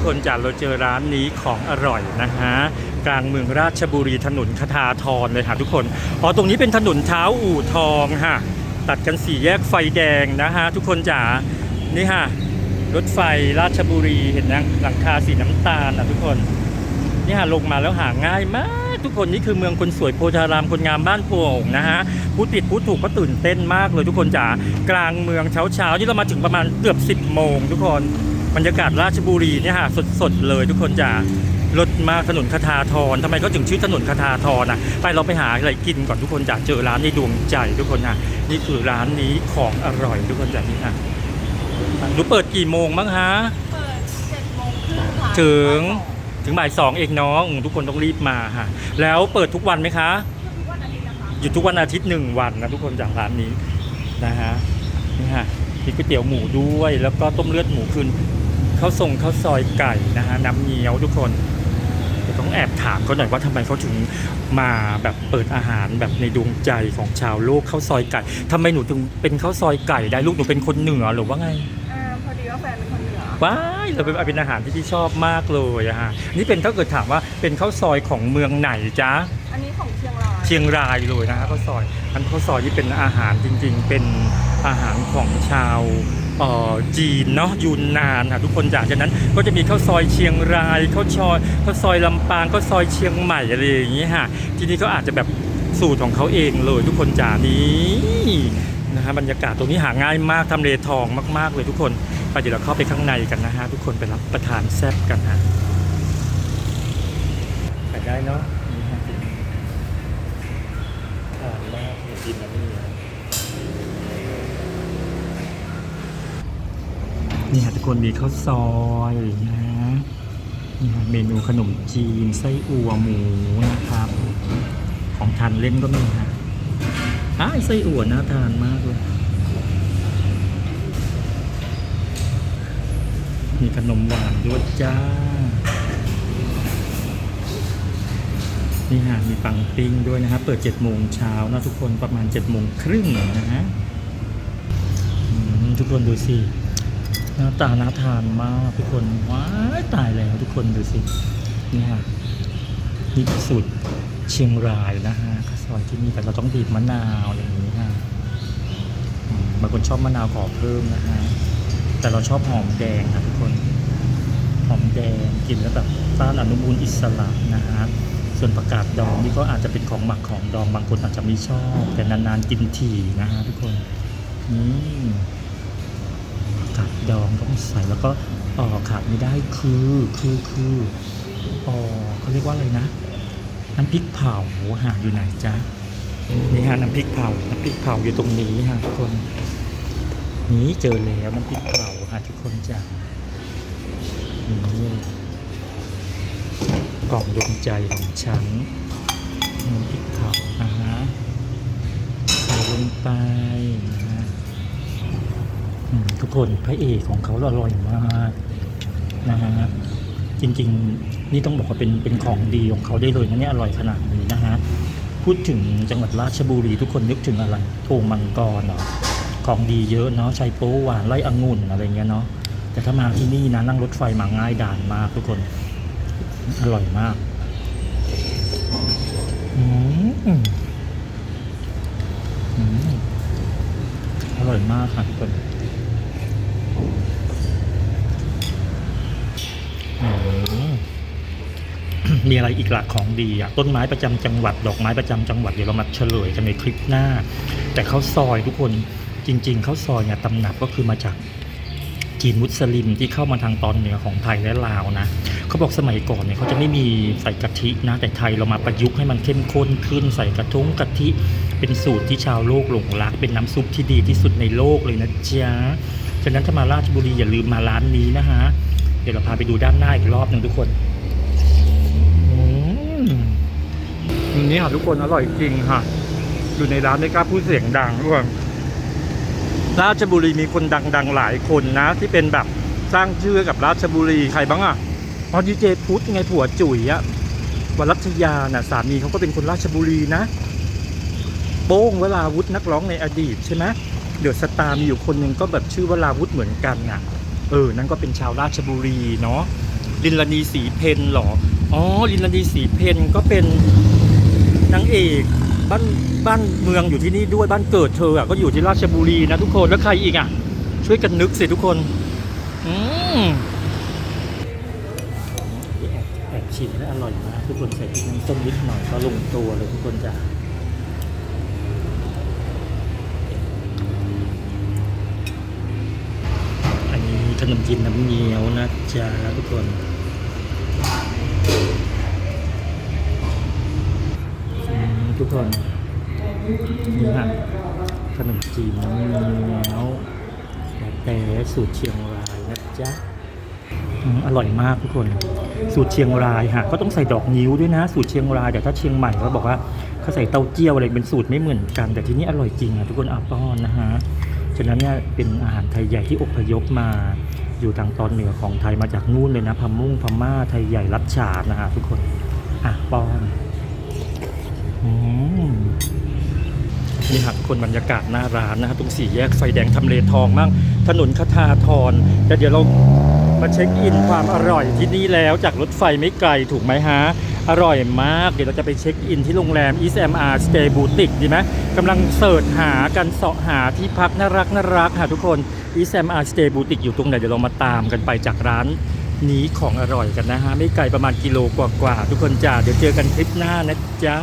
กคนจาเราเจอร้านนี้ของอร่อยนะฮะกลางเมืองราชบุรีถนนคทาทรเลยค่ะทุกคนอ๋อตรงนี้เป็นถนนเท้าอู่ทองค่ะ ตัดกันสี่แยกไฟแดงนะฮะทุกคนจ๋านี่ค่ะรถไฟราชบุรีเห็นนะหลังคาสีน้ำตาลอะทุกคนนี่ค่ะลงมาแล้วหาง่ายมาก ทุกคนนี่คือเมืองคนสวยโพธารามคนงามบ้านโป่งนะฮะพูดผิดพูดถูกก็ตื่นเต้นมากเลยทุกคนจ๋ากลางเมืองเช้าเช้าๆนี่เรามาถึงประมาณเกือบ 10 โมงทุกคน บรรยากาศราชบุรีเนี่ยฮะสดๆเลยทุกคนจ๋ารถมาถนนคทาทรทำไมเขาถึงชื่อถนนคทาทรนะไปเราไปหาอะไรกินก่อนทุกคนจ๋าเจอร้านในดวงใจทุกคนนะนี่คือร้านนี้ของอร่อยทุกคนจ๋านี่ฮะหนูเปิดกี่โมงบ้างฮะเปิดเจ็ดโมงครึ่งค่ะถึงถึงบ่ายสองเองเน้องทุกคนต้องรีบมาฮะแล้วเปิดทุกวันไหมคะทุกวันอาทิตย์นะคะหยุดทุกวันอาทิตย์หนึ่งวันนะทุกคนจากร้านนี้นะฮะนี่ฮะมีก๋วยเตี๋ยวหมูด้วย แล้วก็ต้มเลือดหมูคืน ข้าวทรงข้าวซอยไก่นะฮะน้ำเงี้ยวทุกคนเดี๋ยวต้องแอบถามเขาหน่อยว่าทำไมเขาถึงมาแบบเปิดอาหารแบบในดวงใจของชาวโลกข้าวซอยไก่ทำไมหนูถึงเป็นข้าวซอยไก่ได้ลูกหนูเป็นคนเหนือหรือว่าไงอ่าพอดีว่าแฟนเป็นคนเหนือ ว้ายเราเป็นเป็นอาหารที่พี่ชอบมากเลยอะฮะนี่เป็นถ้าเกิดถามว่าเป็นข้าวซอยของเมืองไหนจ๊ะ อันนี้ของเชียงรายเชียงรายเลยนะฮะข้าวซอยอันข้าวซอยที่เป็นอาหารจริงๆ เป็นอาหารของชาวเอ่อ จีนเนาะยูนนานค่ะทุกคนจากฉะนั้นก็จะมีข้าวซอยเชียงรายข้าวซอยข้าวซอยลำปางข้าวซอยเชียงใหม่อะไรอย่างนี้ยฮะที่นี่ก็อาจจะแบบสูตรของเขาเองเลยทุกคนจานี้นะฮะบรรยากาศตรงนี้หาง่ายมากทำเลทองมากๆเลยทุกคนไปเดี๋ยวเราเข้าไปข้างในกันนะฮะทุกคนไปรับประทานแซ่บกันฮะไปได้เนาะนี่ฮะทานมากอยากกินนะนี่ นี่ฮะทุกคนมีข้าวซอยนะนี่ฮะเมนูขนมจีนไส้อั่วหมูนะครับ ของทานเล่นก็มีฮะอ้ายไส้อั่วน่าทานมากเลยมีขนมหวานด้วยจ้า นี่ฮะมีปังปิ้งด้วยนะฮะ เปิด7จ็ดโมงเช้านะทุกคนประมาณ7จ็ดโมงครึ่งนะฮะทุกคนดูสิ น้าตาน่าทานมากทุกคน ว้ายตายแล้วทุกคนดูสิ นี่ฮะนี่สูตรเชียงรายนะฮะข้าวซอยที่นี่แต่เราต้องบีบมะนาวอย่างนี้ฮะบางคนชอบมะนาวขอเพิ่มนะฮะแต่เราชอบหอมแดงนะทุกคนหอมแดงกินแล้วแบบต้านอนุมูลอิสระนะฮะส่วนประกาศดองนี่ก็อาจจะเป็นของหมักของดองบางคนอาจจะไม่ชอบ แต่นานๆกินทีนะฮะทุกคนนี่ ประกาศดองต้องใส่แล้วก็ออขาดไม่ได้คือคือคืออ๋อเขาเรียกว่าอะไรนะ น้ำพริกเผาหาอยู่ไหนจ๊ะนี่ฮะน้ำพริกเผาน้ำพริกเผาอยู่ตรงนี้ฮะทุกคน นี้เจอแล้วน้ำพริกเผาฮะทุกคนจ้ะนี่กล่องดวงใจของฉันน้ำพริกเผานะฮะใส่ลงไปนะ ทุกคนพระเอกของเขาอร่อยมากนะฮะจริง ๆ นี่ต้องบอกว่าเป็นเป็นของดีของเขาได้เลยนะเนี่ยอร่อยขนาดนี้นะฮะพูดถึงจังหวัดราชบุรีทุกคนนึกถึงอะไรโอ่งมังกรเนาะของดีเยอะเนาะชัยโป๊หวานไล่องุ่นอะไรเงี้ยเนาะแต่ถ้ามาที่นี่นะนั่งรถไฟมาง่ายดายมากทุกคน อร่อยมากอืมอมอร่อยมากค่ะทุกคน มีอะไรอีกหลักของดีอะต้นไม้ประจำจังหวัด ดอกไม้ประจำจังหวัดเดี๋ยวเรามาเฉลยกันในคลิปหน้า แต่ข้าวซอยทุกคนจริง ๆข้าวซอยเนี่ยตำหนักก็คือมาจากจีนมุสลิมที่เข้ามาทางตอนเหนือของไทยและลาวนะเขาบอกสมัยก่อนเนี่ยเขาจะไม่มีใส่กะทินะ แต่ไทยเรามาประยุกต์ให้มันเข้มข้นขึ้นใส่กระทุ้งกะทิเป็นสูตรที่ชาวโลกหลงรัก เป็นน้ำซุปที่ดีที่สุดในโลกเลยนะจ๊ะ ฉะนั้นถ้ามาราชบุรีอย่าลืมมาร้านนี้นะฮะ เดี๋ยวเราพาไปดูด้านหน้าอีกรอบหนึ่งทุกคนอืมนี่ค่ะทุกคนอร่อยจริงค่ะ อยู่ในร้านไม่กล้าพูดเสียงดังด้วยราชบุรีมีคนดังๆหลายคนนะ ที่เป็นแบบสร้างชื่อกับราชบุรีใครบ้างอะอ๋อดีเจพุทธไงผัวจุ๋ยอะวรัชยาน่ะสามีเขาก็เป็นคนราชบุรีนะ โป้งเวลาวุฒินักร้องในอดีตใช่ไหม เดี๋ยวสตาร์มีอยู่คนหนึ่งก็แบบชื่อวราวุฒเหมือนกันอะ เออ นั่นก็เป็นชาวราชบุรีเนาะลินลานีสีเพนเหรอ อ๋อ ลินลานีสีเพนก็เป็นนางเอกบ้านบ้านเมืองอยู่ที่นี่ด้วยบ้านเกิดเธออะก็อยู่ที่ราชบุรีนะทุกคนแล้วใครอีกอะ ช่วยกันนึกสิทุกคน อืมแอบแอบชิมแล้วอร่อยมากทุกคนใส่พริกน้ำส้มนิดหน่อยก็ลงตัวเลยทุกคนจ้ะ มจีนน้ำเงี้ยวนะจ๊ะทุกคน ทุกคนนี่ฮะขนมจีนน้ำเงี้ยวแต่สูตรเชียงรายนะจ๊ะอืมอร่อยมากทุกคน สูตรเชียงรายฮะก็ต้องใส่ดอกนิ้วด้วยนะ สูตรเชียงรายแต่ถ้าเชียงใหม่เขาบอกว่าเขาใส่เต้าเจี้ยวอะไรเป็นสูตรไม่เหมือนกัน แต่ที่นี่อร่อยจริงอะทุกคนอาป้อนนะฮะฉะนั้นเนี่ยเป็นอาหารไทยใหญ่ที่อพยพมา อยู่ทางตอนเหนือของไทยมาจากนู่นเลยนะพม่งพม่าไทยใหญ่รัชฉานนะฮะทุกคน อะป้อนอืมนี่ครับคนบรรยากาศหน้าร้านนะครับตรงสี่แยกไฟแดงทำเลทองมั่งถนนคทาทรแต่เดี๋ยวเรามาเช็คอินความอร่อยที่นี่แล้วจากรถไฟไม่ไกลถูกไหมฮะ อร่อยมาก เดี๋ยวเราจะไปเช็คอินที่โรงแรม East MR Stay Boutique ดีไหมกำลังเสิร์ชหากันเสาะหาที่พักน่ารักน่ารักค่ะทุกคน อีแซมอาร์สเตย์บูติกอยู่ตรงไหน เดี๋ยวเรามาตามกันไปจากร้านนี้ของอร่อยกันนะฮะ ไม่ไกลประมาณกิโลกว่าๆทุกคนจ้าเดี๋ยวเจอกันคลิปหน้านะจ๊ะ